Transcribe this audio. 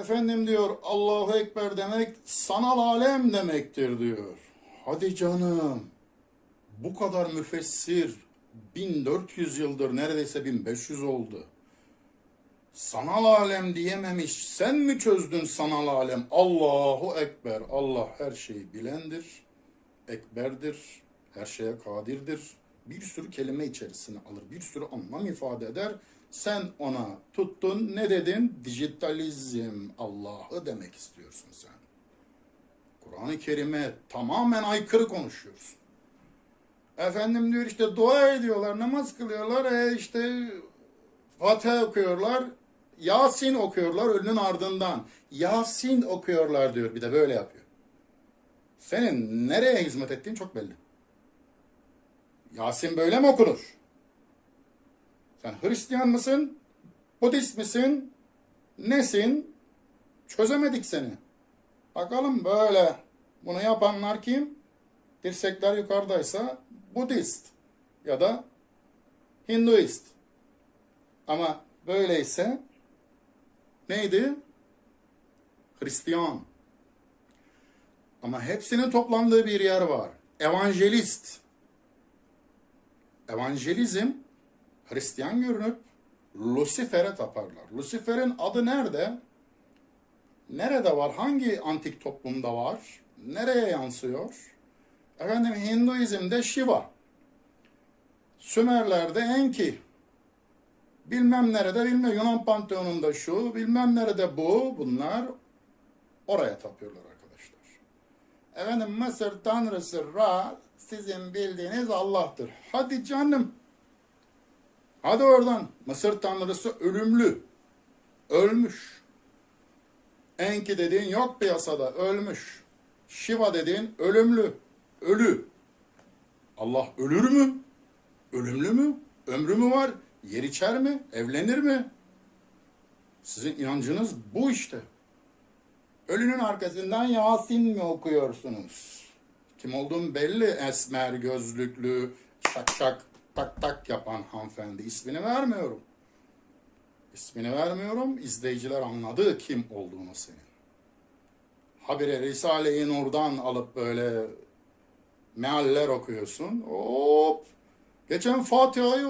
Efendim diyor Allahu Ekber demek sanal alem demektir diyor. Hadi canım. Bu kadar müfessir 1400 yıldır neredeyse 1500 oldu. Sanal alem diyememiş. Sen mi çözdün sanal alem? Allahu Ekber. Allah her şeyi bilendir. Ekberdir. Her şeye kadirdir. Bir sürü kelime içerisine alır. Bir sürü anlam ifade eder. Sen ona tuttun ne dedin? Dijitalizm Allah'ı demek istiyorsun sen. Kur'an-ı Kerim'e tamamen aykırı konuşuyorsun. Efendim diyor işte dua ediyorlar, namaz kılıyorlar, e işte Fatiha okuyorlar, Yasin okuyorlar ölünün ardından. Yasin okuyorlar diyor bir de böyle yapıyor. Senin nereye hizmet ettiğin çok belli. Yasin böyle mi okunur? Sen Hristiyan mısın? Budist misin? Nesin? Çözemedik seni. Bakalım böyle. Bunu yapanlar kim? Dirsekler yukarıdaysa Budist ya da Hinduist. Ama böyleyse neydi? Hristiyan. Ama hepsinin toplandığı bir yer var. Evangelist. Evangelizm Hristiyan görünüp Lucifer'e taparlar. Lucifer'in adı nerede? Nerede var? Hangi antik toplumda var? Nereye yansıyor? Efendim Hinduizm'de Shiva. Sümerler'de Enki. Bilmem nerede bilmem Yunan Panteonu'nda şu, bilmem nerede bu. Bunlar oraya tapıyorlar arkadaşlar. Efendim Mısır tanrısı Ra sizin bildiğiniz Allah'tır. Hadi canım. Hadi oradan. Mısır tanrısı ölümlü. Ölmüş. Enki dediğin yok piyasada. Ölmüş. Shiva dediğin ölümlü. Ölü. Allah ölür mü? Ölümlü mü? Ömrü mü var? Yer içer mi? Evlenir mi? Sizin inancınız bu işte. Ölünün arkasından Yasin mi okuyorsunuz? Kim olduğum belli esmer gözlüklü şak şak tak tak yapan hanımefendi. İsmini vermiyorum. İsmini vermiyorum. İzleyiciler anladı kim olduğunu senin. Habire Risale-i Nur'dan alıp böyle mealler okuyorsun. Hop! Geçen Fatiha'yı